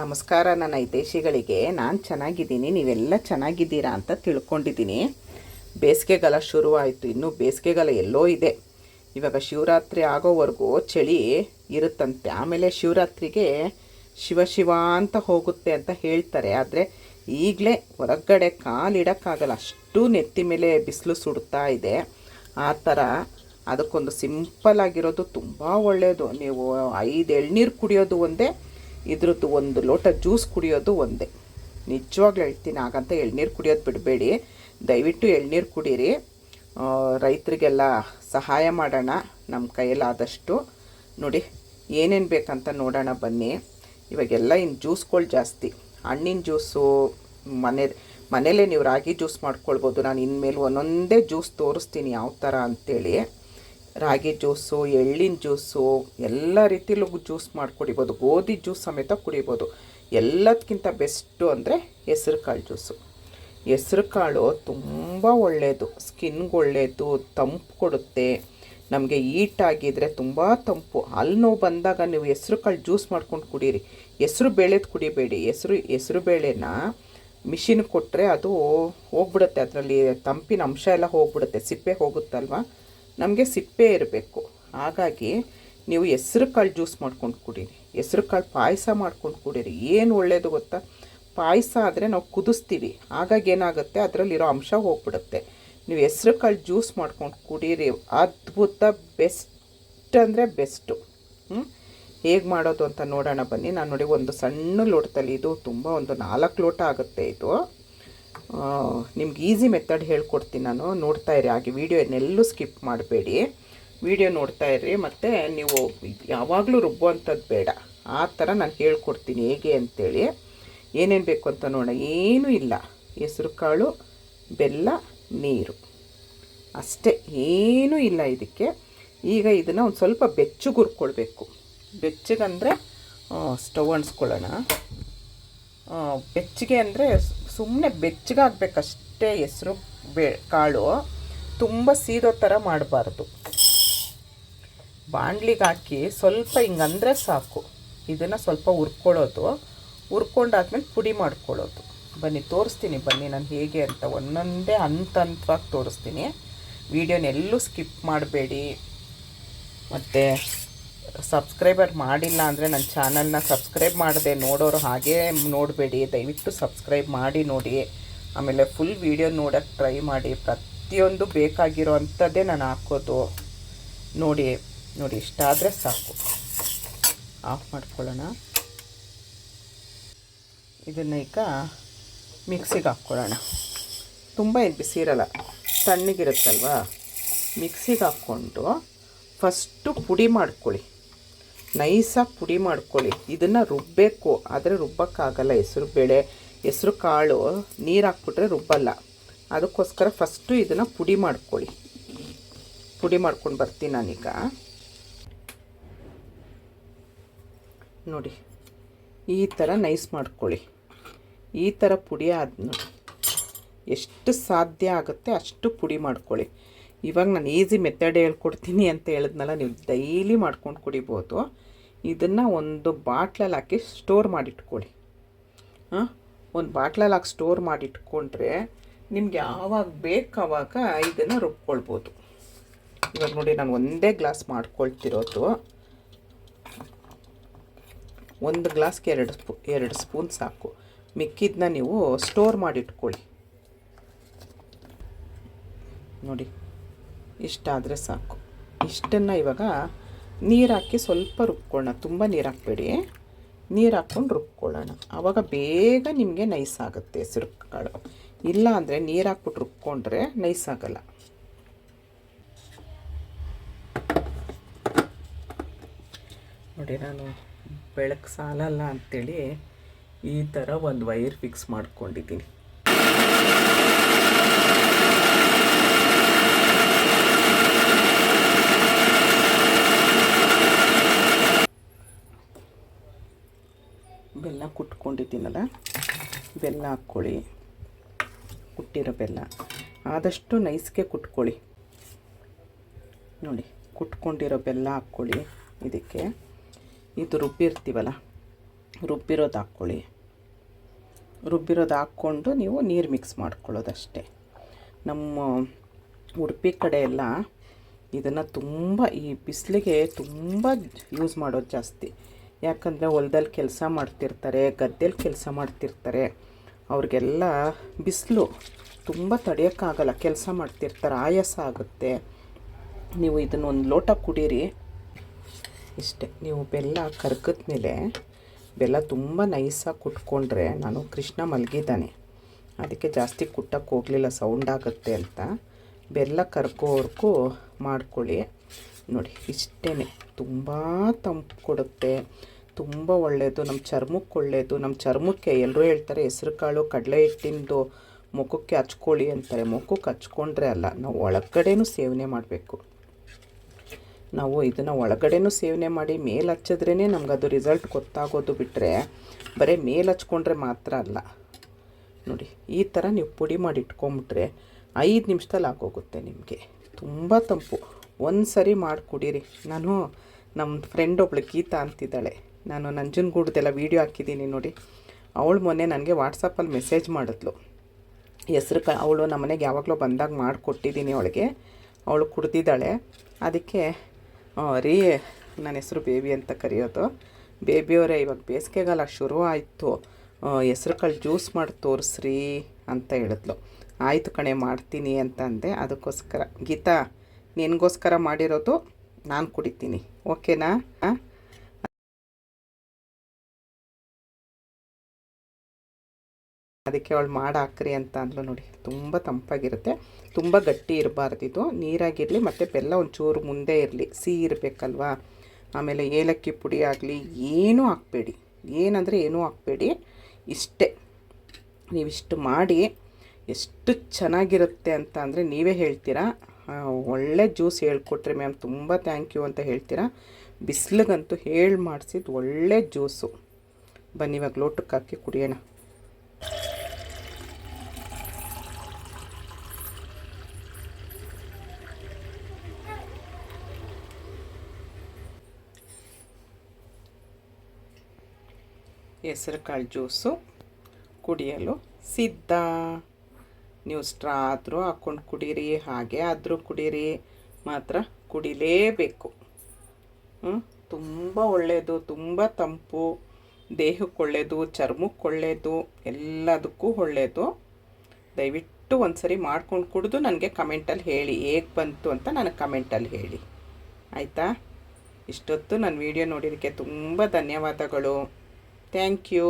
ನಮಸ್ಕಾರ ನನ್ನ ಹಿತೈಷಿಗಳಿಗೆ. ನಾನು ಚೆನ್ನಾಗಿದ್ದೀನಿ, ನೀವೆಲ್ಲ ಚೆನ್ನಾಗಿದ್ದೀರಾ ಅಂತ ತಿಳ್ಕೊಂಡಿದ್ದೀನಿ. ಬೇಸಿಗೆಗಾಲ ಶುರುವಾಯಿತು, ಇನ್ನೂ ಬೇಸಿಗೆಗಾಲ ಎಲ್ಲೋ ಇದೆ. ಇವಾಗ ಶಿವರಾತ್ರಿ ಆಗೋವರೆಗೂ ಚಳಿ ಇರುತ್ತಂತೆ. ಆಮೇಲೆ ಶಿವರಾತ್ರಿಗೆ ಶಿವ ಶಿವ ಅಂತ ಹೋಗುತ್ತೆ ಅಂತ ಹೇಳ್ತಾರೆ. ಆದರೆ ಈಗಲೇ ಹೊರಗಡೆ ಕಾಲಿಡೋಕ್ಕಾಗಲ್ಲ ಅಷ್ಟು ನೆತ್ತಿ ಮೇಲೆ ಬಿಸಿಲು ಸುಡ್ತಾ ಇದೆ. ಆ ಥರ ಅದಕ್ಕೊಂದು ಸಿಂಪಲ್ ಆಗಿರೋದು ತುಂಬ ಒಳ್ಳೆಯದು ನೀವು ಐದು ಎಳ್ನೀರು ಕುಡಿಯೋದು ಒಂದೇ ಇದ್ರದ್ದು ಒಂದು ಲೋಟ ಜ್ಯೂಸ್ ಕುಡಿಯೋದು ಒಂದೇ. ನಿಜವಾಗ್ಲೂ ಹೇಳ್ತೀನಿ, ಹಾಗಂತ ಎಳ್ನೀರು ಕುಡಿಯೋದು ಬಿಡಬೇಡಿ. ದಯವಿಟ್ಟು ಎಳ್ನೀರು ಕುಡೀರಿ. ರೈತರಿಗೆಲ್ಲ ಸಹಾಯ ಮಾಡೋಣ ನಮ್ಮ ಕೈಯಲ್ಲಾದಷ್ಟು ನೋಡಿ, ಏನೇನು ಬೇಕಂತ ನೋಡೋಣ ಬನ್ನಿ. ಇವಾಗೆಲ್ಲ ಇನ್ನು ಜ್ಯೂಸ್ಗಳು ಜಾಸ್ತಿ. ಹಣ್ಣಿನ ಜ್ಯೂಸು, ಮನೆ ಮನೇಲೇ ನೀವು ರಾಗಿ ಜ್ಯೂಸ್ ಮಾಡ್ಕೊಳ್ಬೋದು. ನಾನು ಇನ್ಮೇಲೆ ಒಂದೊಂದೇ ಜ್ಯೂಸ್ ತೋರಿಸ್ತೀನಿ ಯಾವ ಥರ ಅಂಥೇಳಿ ರಾಗಿ ಜ್ಯೂಸು, ಎಳ್ಳಿನ ಜ್ಯೂಸು, ಎಲ್ಲ ರೀತಿಯಲ್ಲೂ ಜ್ಯೂಸ್ ಮಾಡ್ಕೊಡಿಬೋದು. ಗೋಧಿ ಜ್ಯೂಸ್ ಸಮೇತ ಕುಡಿಬೋದು. ಎಲ್ಲದಕ್ಕಿಂತ ಬೆಸ್ಟು ಅಂದರೆ ಹೆಸ್ರು ಕಾಳು ಜ್ಯೂಸು. ಹೆಸ್ರು ಕಾಳು ತುಂಬ ಒಳ್ಳೆಯದು ಸ್ಕಿನ್ಗೆ ಒಳ್ಳೆಯದು ತಂಪು ಕೊಡುತ್ತೆ. ನಮಗೆ ಈಟ್ ಆಗಿದ್ರೆ ತುಂಬ ತಂಪು. ಅಲ್ಲಿ ನೋವು ಬಂದಾಗ ನೀವು ಹೆಸ್ರು ಕಾಳು ಜ್ಯೂಸ್ ಮಾಡ್ಕೊಂಡು ಕುಡೀರಿ. ಹೆಸ್ರು ಬೇಳೆದು ಕುಡಿಬೇಡಿ. ಹೆಸ್ರು ಹೆಸ್ರು ಬೇಳೆನ ಮಿಷಿನ್ ಕೊಟ್ಟರೆ ಅದು ಹೋಗ್ಬಿಡುತ್ತೆ. ಅದರಲ್ಲಿ ತಂಪಿನ ಅಂಶ ಎಲ್ಲ ಹೋಗ್ಬಿಡುತ್ತೆ. ಸಿಪ್ಪೆ ಹೋಗುತ್ತಲ್ವ? ನಮಗೆ ಸಿಪ್ಪೆ ಇರಬೇಕು. ಹಾಗಾಗಿ ನೀವು ಹೆಸ್ರು ಕಾಳು ಜ್ಯೂಸ್ ಮಾಡ್ಕೊಂಡು ಕುಡೀರಿ. ಹೆಸ್ರು ಕಾಳು ಪಾಯಸ ಮಾಡ್ಕೊಂಡು ಕುಡೀರಿ. ಏನು ಒಳ್ಳೆಯದು ಗೊತ್ತಾ? ಪಾಯಸ ಆದರೆ ನಾವು ಕುದಿಸ್ತೀವಿ. ಹಾಗಾಗಿ ಏನಾಗುತ್ತೆ? ಅದರಲ್ಲಿರೋ ಅಂಶ ಹೋಗ್ಬಿಡುತ್ತೆ. ನೀವು ಹೆಸ್ರು ಕಾಳು ಜ್ಯೂಸ್ ಮಾಡ್ಕೊಂಡು ಕುಡೀರಿ. ಅದ್ಭುತ ಬೆಸ್ಟ್ ಅಂದರೆ ಬೆಸ್ಟು. ಹ್ಞೂ ಹೇಗೆ ಮಾಡೋದು ಅಂತ ನೋಡೋಣ ಬನ್ನಿ. ನಾನು ನೋಡಿ ಒಂದು ಸಣ್ಣ ಲೋಟದಲ್ಲಿ ಇದು ತುಂಬ ಒಂದು ನಾಲ್ಕು ಲೋಟ ಆಗುತ್ತೆ ಇದು. ನಿಮ್ಗೆ ಈಸಿ ಮೆಥಡ್ ಹೇಳ್ಕೊಡ್ತೀನಿ ನಾನು. ನೋಡ್ತಾ ಇರಿ. ಹಾಗೆ ವೀಡಿಯೋನೆಲ್ಲೂ ಸ್ಕಿಪ್ ಮಾಡಬೇಡಿ. ವಿಡಿಯೋ ನೋಡ್ತಾ ಇರ್ರಿ ಮತ್ತು ನೀವು ಯಾವಾಗಲೂ ರುಬ್ಬುವಂಥದ್ದು ಬೇಡ. ಆ ಥರ ನಾನು ಹೇಳ್ಕೊಡ್ತೀನಿ. ಹೇಗೆ ಅಂತೇಳಿ. ಏನೇನು ಬೇಕು ಅಂತ ನೋಡೋಣ. ಏನೂ ಇಲ್ಲ. ಹೆಸ್ರು, ಕಾಳು, ಬೆಲ್ಲ, ನೀರು. ಅಷ್ಟೇ. ಏನೂ ಇಲ್ಲ ಇದಕ್ಕೆ. ಈಗ ಇದನ್ನು ಒಂದು ಸ್ವಲ್ಪ ಬೆಚ್ಚಗೆ ಹುರ್ಕೊಳ್ಬೇಕು ಬೆಚ್ಚಗಂದರೆ ಸ್ಟವ್ ಅಣಿಸ್ಕೊಳ್ಳೋಣ ಬೆಚ್ಚಗೆ ಅಂದರೆ ಸುಮ್ಮನೆ ಬೆಚ್ಚಗಾಗಬೇಕಷ್ಟೇ ಹೆಸರು ಬೇ, ಕಾಳು. ತುಂಬ ಸೀದೋ ಥರ ಮಾಡಬಾರ್ದು. ಬಾಣಲಿಗೆ ಹಾಕಿ ಸ್ವಲ್ಪ ಹಿಂಗಂದರೆ ಸಾಕು. ಇದನ್ನು ಸ್ವಲ್ಪ ಹುರ್ಕೊಳ್ಳೋದು. ಹುರ್ಕೊಂಡಾದ್ಮೇಲೆ ಪುಡಿ ಮಾಡ್ಕೊಳ್ಳೋದು. ಬನ್ನಿ, ತೋರಿಸ್ತೀನಿ ಬನ್ನಿ ನಾನು ಹೇಗೆ ಅಂತ. ಒಂದೊಂದೇ ಹಂತ ಹಂತವಾಗಿ ತೋರಿಸ್ತೀನಿ. ವೀಡಿಯೋನೆಲ್ಲೂ ಸ್ಕಿಪ್ ಮಾಡಬೇಡಿ. ಮತ್ತು ಸಬ್ಸ್ಕ್ರೈಬರ್ ಮಾಡಿಲ್ಲ ಅಂದರೆ ನನ್ನ ಚಾನಲ್ನ ಸಬ್ಸ್ಕ್ರೈಬ್ ಮಾಡದೆ ನೋಡೋರು ಹಾಗೇ ನೋಡಬೇಡಿ. ದಯವಿಟ್ಟು ಸಬ್ಸ್ಕ್ರೈಬ್ ಮಾಡಿ ನೋಡಿ. ಆಮೇಲೆ ಫುಲ್ ವೀಡಿಯೋ ನೋಡೋಕ್ಕೆ ಟ್ರೈ ಮಾಡಿ. ಪ್ರತಿಯೊಂದು ಬೇಕಾಗಿರೋ ಅಂಥದ್ದೇ ನಾನು ಹಾಕೋದು. ನೋಡಿ ನೋಡಿ ಇಷ್ಟಾದರೆ ಸಾಕು. ಆಫ್ ಮಾಡ್ಕೊಳ್ಳೋಣ. ಇದನ್ನು ಈಗ ಮಿಕ್ಸಿಗೆ ಹಾಕ್ಕೊಳ್ಳೋಣ. ತುಂಬ ಏನು ಬಿಸಿ ಇರಲ್ಲ. ತಣ್ಣಗಿರುತ್ತಲ್ವಾ? ಮಿಕ್ಸಿಗೆ ಹಾಕ್ಕೊಂಡು ಫಸ್ಟು ಪುಡಿ ಮಾಡ್ಕೊಳ್ಳಿ. ನೈಸಾಗಿ ಪುಡಿ ಮಾಡ್ಕೊಳ್ಳಿ. ಇದನ್ನು ರುಬ್ಬಬೇಕು ಆದರೆ ರುಬ್ಬಕ್ಕಾಗಲ್ಲ. ಹೆಸರು ಬೇಳೆ, ಹೆಸರು ಕಾಳು, ನೀರು ಹಾಕ್ಬಿಟ್ರೆ ರುಬ್ಬಲ್ಲ. ಅದಕ್ಕೋಸ್ಕರ ಫಸ್ಟು ಇದನ್ನು ಪುಡಿ ಮಾಡ್ಕೊಳ್ಳಿ. ಪುಡಿ ಮಾಡ್ಕೊಂಡು ಬರ್ತೀನಿ ನಾನೀಗ. ನೋಡಿ, ಈ ಥರ ನೈಸ್ ಮಾಡ್ಕೊಳ್ಳಿ. ಈ ಥರ ಪುಡಿ ಆದ ಎಷ್ಟು ಸಾಧ್ಯ ಆಗುತ್ತೆ ಅಷ್ಟು ಪುಡಿ ಮಾಡ್ಕೊಳ್ಳಿ. ಇವಾಗ ನಾನು ಈಸಿ ಮೆಥಡ್ ಹೇಳ್ಕೊಡ್ತೀನಿ ಅಂತ ಹೇಳಿದ್ನಲ್ಲ, ನೀವು ಡೈಲಿ ಮಾಡ್ಕೊಂಡು ಕುಡಿಬೋದು. ಇದನ್ನು ಒಂದು ಬಾಟ್ಲಲ್ಲಿ ಹಾಕಿ ಸ್ಟೋರ್ ಮಾಡಿಟ್ಕೊಳ್ಳಿ. ಹಾಂ? ಒಂದು ಬಾಟ್ಲಲ್ಲಿ ಹಾಕಿ ಸ್ಟೋರ್ ಮಾಡಿಟ್ಕೊಂಡ್ರೆ ನಿಮ್ಗೆ ಯಾವಾಗ ಬೇಕು ಆವಾಗ ಇದನ್ನು ರುಬ್ಕೊಳ್ಬೋದು. ಇವಾಗ ನೋಡಿ, ನಾನು ಒಂದೇ ಗ್ಲಾಸ್ ಮಾಡ್ಕೊಳ್ತಿರೋದು. ಒಂದು ಗ್ಲಾಸ್ಗೆ ಎರಡು ಸ್ಪೂ, ಎರಡು ಸ್ಪೂನ್ ಸಾಕು. ಮಿಕ್ಕಿದ್ದನ್ನ ನೀವು ಸ್ಟೋರ್ ಮಾಡಿಟ್ಕೊಳ್ಳಿ. ನೋಡಿ, ಇಷ್ಟಾದರೆ ಸಾಕು. ಇಷ್ಟನ್ನು ಇವಾಗ ನೀರು ಹಾಕಿ ಸ್ವಲ್ಪ ರುಬ್ಕೊಳ್ಳೋಣ. ತುಂಬ ನೀರು ಹಾಕ್ಬೇಡಿ ನೀರು ಹಾಕ್ಕೊಂಡು ರುಬ್ಕೊಳ್ಳೋಣ. ಆವಾಗ ಬೇಗ ನಿಮಗೆ ನೈಸ್ ಆಗುತ್ತೆ ಹೆಸರು ಕಾಳು. ಇಲ್ಲ ಅಂದರೆ ನೀರು ಹಾಕ್ಬಿಟ್ಟು ರುಬ್ಕೊಂಡ್ರೆ ನೈಸ್ ಆಗಲ್ಲ ನೋಡಿ, ನಾನು ಬೆಳಕು ಸಾಲಲ್ಲ ಅಂಥೇಳಿ ಈ ಥರ ಒಂದು ವೈರ್ ಫಿಕ್ಸ್ ಮಾಡ್ಕೊಂಡಿದ್ದೀನಿ ಬೆಲ್ಲ ಕುಟ್ಕೊಂಡಿದ್ದೀನಲ್ಲ? ಬೆಲ್ಲ ಹಾಕ್ಕೊಳ್ಳಿ. ಕುಟ್ಟಿರೋ ಬೆಲ್ಲ. ಆದಷ್ಟು ನೈಸ್ಗೆ ಕುಟ್ಕೊಳ್ಳಿ. ನೋಡಿ, ಕುಟ್ಕೊಂಡಿರೋ ಬೆಲ್ಲ ಹಾಕ್ಕೊಳ್ಳಿ ಇದಕ್ಕೆ. ಇದು ರುಬ್ಬಿರ್ತೀವಲ್ಲ, ರುಬ್ಬಿರೋದು ಹಾಕ್ಕೊಳ್ಳಿ. ರುಬ್ಬಿರೋದು ಹಾಕ್ಕೊಂಡು ನೀವು ನೀರು ಮಿಕ್ಸ್ ಮಾಡ್ಕೊಳ್ಳೋದಷ್ಟೇ. ನಮ್ಮ ಉಡುಪಿ ಕಡೆ ಎಲ್ಲ ಇದನ್ನು ತುಂಬ ಈ ಬಿಸಿಲಿಗೆ ತುಂಬ ಯೂಸ್ ಮಾಡೋದು ಜಾಸ್ತಿ. ಯಾಕಂದರೆ ಹೊಲ್ದಲ್ಲಿ ಕೆಲಸ ಮಾಡ್ತಿರ್ತಾರೆ, ಗದ್ದೆಲಿ ಕೆಲಸ ಮಾಡ್ತಿರ್ತಾರೆ. ಅವ್ರಿಗೆಲ್ಲ ಬಿಸಿಲು ತುಂಬ ತಡೆಯೋಕ್ಕಾಗಲ್ಲ, ಕೆಲಸ ಮಾಡ್ತಿರ್ತಾರೆ, ಆಯಾಸ ಆಗುತ್ತೆ. ನೀವು ಇದನ್ನು ಒಂದು ಲೋಟ ಕುಡೀರಿ. ಇಷ್ಟೇ, ನೀವು ಬೆಲ್ಲ ಕರ್ಗದ ಮೇಲೆ ಬೆಲ್ಲ ತುಂಬ ನೈಸಾಗಿ ಕುಟ್ಕೊಂಡ್ರೆ ನಾನು ಕೃಷ್ಣ ಮಲಗಿದ್ದಾನೆ. ಅದಕ್ಕೆ ಜಾಸ್ತಿ ಕುಟ್ಟಕ್ಕೆ ಹೋಗಲಿಲ್ಲ, ಸೌಂಡ್ ಆಗುತ್ತೆ ಅಂತ. ಬೆಲ್ಲ ಕರ್ಕೋವರೆಗೂ ಮಾಡ್ಕೊಳ್ಳಿ. ನೋಡಿ ಇಷ್ಟೇ ತುಂಬ ತಂಪು ಕೊಡುತ್ತೆ. ತುಂಬ ಒಳ್ಳೆಯದು ನಮ್ಮ ಚರ್ಮಕ್ಕೆ ಒಳ್ಳೆಯದು ನಮ್ಮ ಚರ್ಮಕ್ಕೆ ಎಲ್ಲರೂ ಹೇಳ್ತಾರೆ, ಹೆಸ್ರು ಕಾಳು ಕಡಲೆ ಹಿಟ್ಟಿಂದು ಮುಖಕ್ಕೆ ಹಚ್ಕೊಳ್ಳಿ ಅಂತಾರೆ. ಮುಖಕ್ಕೆ ಹಚ್ಕೊಂಡ್ರೆ ಅಲ್ಲ, ನಾವು ಒಳಗಡೆನೂ ಸೇವನೆ ಮಾಡಬೇಕು. ನಾವು ಇದನ್ನು ಒಳಗಡೆನೂ ಸೇವನೆ ಮಾಡಿ, ಮೇಲೆ ಹಚ್ಚಿದ್ರೇ ನಮ್ಗೆ ಅದು ರಿಸಲ್ಟ್ ಗೊತ್ತಾಗೋದು ಬಿಟ್ಟರೆ ಬರೀ ಮೇಲೆ ಹಚ್ಕೊಂಡ್ರೆ ಮಾತ್ರ ಅಲ್ಲ. ನೋಡಿ, ಈ ಥರ ನೀವು ಪುಡಿ ಮಾಡಿ ಇಟ್ಕೊಂಬಿಟ್ರೆ ಐದು ನಿಮಿಷದಲ್ಲಿ ಆಗೋಗುತ್ತೆ ನಿಮಗೆ. ತುಂಬ ತಂಪು. ಒಂದು ಸರಿ ಮಾಡಿಕೊಡಿರಿ. ನಾನು ನಮ್ಮ ಫ್ರೆಂಡ್ ಒಬ್ಳು ಗೀತಾ ಅಂತಿದ್ದಾಳೆ. ನಾನು ನಂಜನಗೂಡ್ದೆಲ್ಲ ವೀಡಿಯೋ ಹಾಕಿದ್ದೀನಿ ನೋಡಿ. ಅವಳು ಮೊನ್ನೆ ನನಗೆ ವಾಟ್ಸಪ್ಪಲ್ಲಿ ಮೆಸೇಜ್ ಮಾಡಿದ್ಲು. ಹೆಸ್ರು ಕ, ಅವಳು ನಮ್ಮ ಮನೆಗೆ ಯಾವಾಗಲೂ ಬಂದಾಗ ಮಾಡಿಕೊಟ್ಟಿದ್ದೀನಿ ಅವಳಿಗೆ. ಅವಳು ಕುಡ್ದಿದ್ದಾಳೆ. ಅದಕ್ಕೆ ರೀ, ನನ್ನ ಹೆಸರು ಬೇಬಿ ಅಂತ ಕರೆಯೋದು. ಬೇಬಿಯವರೇ, ಇವಾಗ ಬೇಸಿಗೆಗಾಲ ಶುರು ಆಯಿತು. ಹೆಸ್ರು ಕಾಳು ಜ್ಯೂಸ್ ಮಾಡಿ ತೋರಿಸ್ರಿ ಅಂತ ಹೇಳಿದ್ಲು. ಆಯಿತು ಕಣೆ, ಮಾಡ್ತೀನಿ ಅಂತ ಅಂದೆ. ಅದಕ್ಕೋಸ್ಕರ, ಗೀತಾ ನಿನಗೋಸ್ಕರ ಮಾಡಿರೋದು ನಾನು ಕುಡಿತೀನಿ. ಓಕೆನಾ? ಅದಕ್ಕೆ ಅವಳು ಮಾಡಿ ಹಾಕ್ರಿ ಅಂತ ಅಂದ್ಲು ನೋಡಿ. ತುಂಬ ತಂಪಾಗಿರುತ್ತೆ. ತುಂಬ ಗಟ್ಟಿ ಇರಬಾರ್ದು ಇದು. ನೀರಾಗಿರಲಿ ಮತ್ತು ಬೆಲ್ಲ ಒಂಚೂರು ಮುಂದೆ ಇರಲಿ. ಸಿಹಿ ಇರಬೇಕಲ್ವಾ? ಆಮೇಲೆ ಏಲಕ್ಕಿ ಪುಡಿ ಆಗಲಿ, ಏನೂ ಹಾಕ್ಬೇಡಿ. ಏನಂದರೆ ಏನೂ ಹಾಕ್ಬೇಡಿ. ಇಷ್ಟೇ. ನೀವಿಷ್ಟು ಮಾಡಿ ಎಷ್ಟು ಚೆನ್ನಾಗಿರುತ್ತೆ ಅಂತ ಅಂದರೆ ನೀವೇ ಹೇಳ್ತೀರಾ? ಒಳ್ಳೆ ಜ್ಯೂಸ್ ಹೇಳ್ಕೊಟ್ರಿ ಮ್ಯಾಮ್ ತುಂಬ ಥ್ಯಾಂಕ್ ಯು ಅಂತ ಹೇಳ್ತೀರಾ? ಬಿಸಿಲಿಗಂತೂ ಹೇಳಿ ಮಾಡಿಸಿದ್ದು ಒಳ್ಳೆ ಜ್ಯೂಸು ಬನ್ನಿ, ಇವಾಗ ಲೋಟಕ್ಕೆ ಹಾಕಿ ಕುಡಿಯೋಣ. ಹೆಸರು ಕಾಳು ಜ್ಯೂಸು ಕುಡಿಯಲು ಸಿದ್ಧ. ನೀವು ಸ್ಟ್ರಾ ಆದರೂ ಹಾಕ್ಕೊಂಡು ಕುಡೀರಿ, ಹಾಗೆ ಆದರೂ ಕುಡೀರಿ ಮಾತ್ರ ಕುಡಿಲೇಬೇಕು. ತುಂಬ ಒಳ್ಳೆಯದು ತುಂಬ ತಂಪು, ದೇಹಕ್ಕೆ ಒಳ್ಳೆಯದು ಚರ್ಮಕ್ಕೆ ಒಳ್ಳೆಯದು ಎಲ್ಲದಕ್ಕೂ ಒಳ್ಳೆಯದು ದಯವಿಟ್ಟು ಒಂದು ಸರಿ ಮಾಡ್ಕೊಂಡು ಕುಡಿದು ನನಗೆ ಕಮೆಂಟಲ್ಲಿ ಹೇಳಿ, ಹೇಗೆ ಬಂತು ಅಂತ ನನಗೆ ಕಮೆಂಟಲ್ಲಿ ಹೇಳಿ. ಆಯಿತಾ? ಇಷ್ಟೊತ್ತು ನನ್ನ ವಿಡಿಯೋ ನೋಡಿದ್ದಕ್ಕೆ ತುಂಬ ಧನ್ಯವಾದಗಳು. Thank you.